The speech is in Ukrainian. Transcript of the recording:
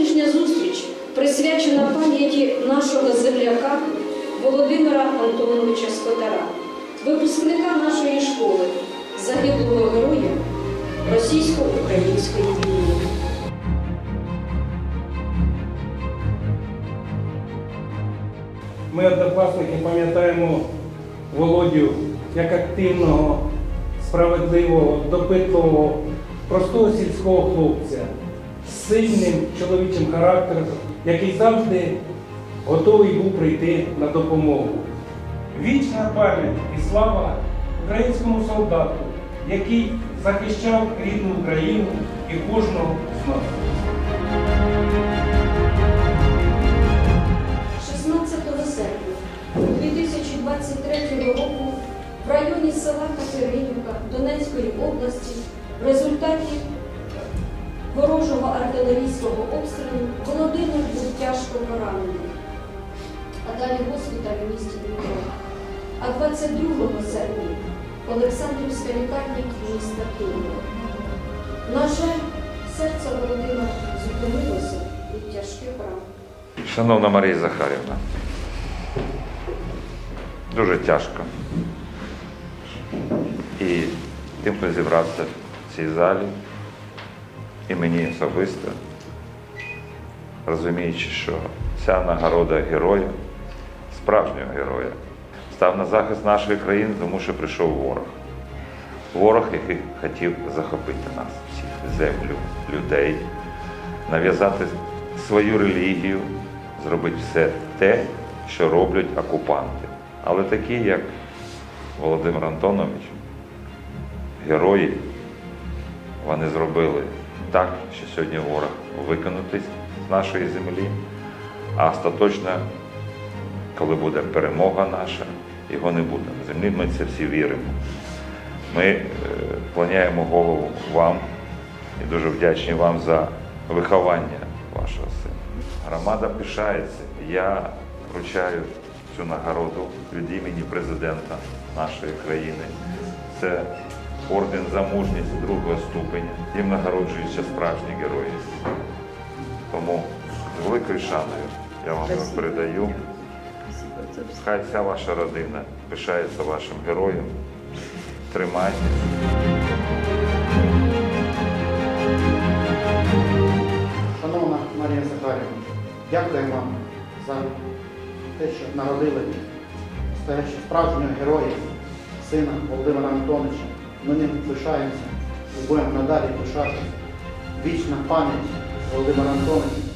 Сьогоднішня зустріч присвячена пам'яті нашого земляка Володимира Антоновича Скотара, випускника нашої школи, загиблого героя російсько-української війни. Ми однокласники пам'ятаємо Володю як активного, справедливого, допитливого, простого сільського хлопця сильним чоловічим характером, який завжди готовий був прийти на допомогу. Вічна пам'ять і слава українському солдату, який захищав рідну Україну і кожного з нас. 16 серпня 2023 року в районі села Катеринівка Донецької області в результаті ворожого артилерійського обстрілу Володимир був тяжко поранений, а далі госпіталь у місті Дніпро. А 22 серпня Олександрівська лікарня міста Києва. На жаль, серце Володимира зупинилося від тяжких ран. Шановна Марія Захарівна, дуже тяжко. І тим, хто зібрався в цій залі, і мені особисто, розуміючи, що ця нагорода героя, справжнього героя, став на захист нашої країни, тому що прийшов ворог. Ворог, який хотів захопити нас, всіх, землю, людей, нав'язати свою релігію, зробити все те, що роблять окупанти. Але такі, як Володимир Антонович, герої, вони зробили так, що сьогодні ворог викинутий з нашої землі, а остаточно, коли буде перемога наша, його не буде. На землі ми це всі віримо. Ми е, клоняємо голову вам і дуже вдячні вам за виховання вашого сина. Громада пишається. Я вручаю цю нагороду від імені президента нашої країни. Це орден за мужність другого ступеня. Їм нагороджуються справжні герої. Тому з великою шаною я вам його передаю. Хай вся ваша родина пишається вашим героєм. Тримайтеся. Шановна Марія Захарівна, дякуємо вам за те, що народили справжнього героя, сина Володимира Антоновича. Ми ним пишаємося і будемо надалі пишати. Вічна пам'ять Володимира Антоновича.